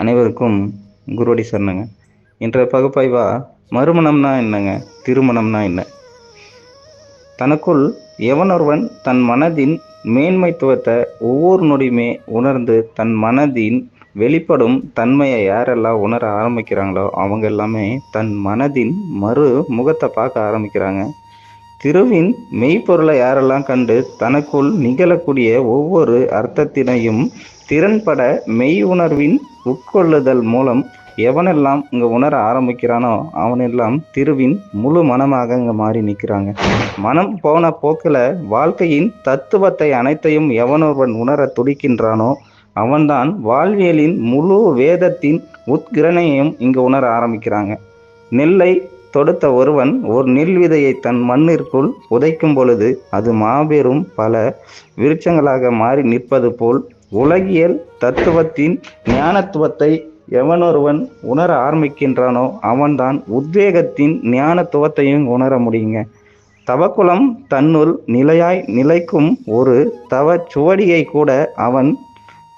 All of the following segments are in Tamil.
அனைவருக்கும் குருவடி சரணங்க. இன்றைய பகுப்பாய்வா மறுமணம்னா என்னங்க? திருமணம்னா என்ன? தனக்குள் எவனொருவன் தன் மனதின் மேன்மைத்துவத்தை ஒவ்வொரு நொடியுமே உணர்ந்து தன் மனதின் வெளிப்படும் தன்மையை யாரெல்லாம் உணர ஆரம்பிக்கிறாங்களோ அவங்க எல்லாமே தன் மனதின் மறு முகத்தை பார்க்க ஆரம்பிக்கிறாங்க. திருவின் மெய்ப்பொருளை யாரெல்லாம் கண்டு தனக்குள் நிகழக்கூடிய ஒவ்வொரு அர்த்தத்தினையும் திறன்பட மெய் உணர்வின் உட்கொள்ளுதல் மூலம் எவனெல்லாம் இங்கே உணர ஆரம்பிக்கிறானோ அவனெல்லாம் திருவின் முழு மனமாக இங்கே மாறி நிற்கிறாங்க. மனம் போன போக்கில் வாழ்க்கையின் தத்துவத்தை அனைத்தையும் எவனொருவன் உணர துடிக்கின்றானோ அவன்தான் வாழ்வியலின் முழு வேதத்தின் உத்கிரணையையும் இங்கு உணர ஆரம்பிக்கிறாங்க. நெல்லை தொடுத்த ஒருவன் ஒரு நெல் விதையை தன் மண்ணிற்குள் உதைக்கும் பொழுது அது மாபெரும் பல விருட்சங்களாக மாறி நிற்பது போல் உலகியல் தத்துவத்தின் ஞானத்துவத்தை எவனொருவன் உணர ஆரம்பிக்கின்றானோ அவன்தான் உத்வேகத்தின் ஞானத்துவத்தையும் உணர முடியுங்க. தவக்குலம் தன்னுள் நிலையாய் நிலைக்கும் ஒரு தவ சுவடியை கூட அவன்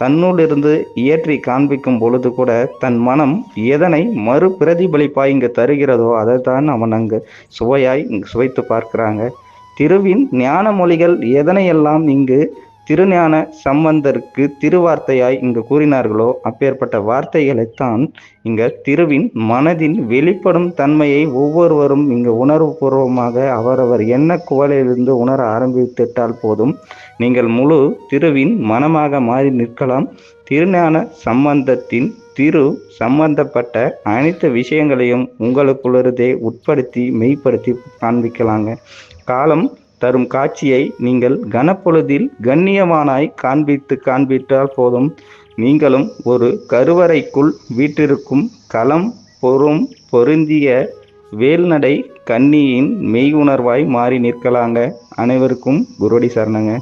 தன்னுள்ளிருந்து இயற்றி காண்பிக்கும் பொழுது கூட தன் மனம் எதனை மறு பிரதிபலிப்பாய் இங்கு தருகிறதோ அதைத்தான் அவன் அங்கு சுவையாய் இங்கு சுவைத்து பார்க்கிறாங்க. திருவின் ஞான மொழிகள் எதனையெல்லாம் இங்கு திருஞான சம்பந்தருக்கு திருவார்த்தையாய் இங்கு கூறினார்களோ அப்பேற்பட்ட வார்த்தைகளைத்தான் இங்க திருவின் மனதின் வெளிப்படும் தன்மையை ஒவ்வொருவரும் இங்கு உணர்வுபூர்வமாக அவரவர் என்ன குவலையிலிருந்து உணர ஆரம்பித்திட்டால் போதும். நீங்கள் முழு திருவின் மனமாக மாறி நிற்கலாம். திருஞான சம்பந்தத்தின் திரு சம்பந்தப்பட்ட அனைத்து விஷயங்களையும் உங்களுக்குள்ளதே உட்படுத்தி மெய்ப்படுத்தி காண்பிக்கலாங்க. காலம் தரும் காட்சியை நீங்கள் கனப்பொழுதில் கண்ணியமானாய் காண்பித்து காண்பித்தால் போதும். நீங்களும் ஒரு கருவறைக்குள் வீட்டிற்கும் களம் பொறும் பொருந்திய வேல்நடை கன்னியின் மெய் உணர்வாய் மாறி நிற்கலாங்க. அனைவருக்கும் குருடி சரணங்க.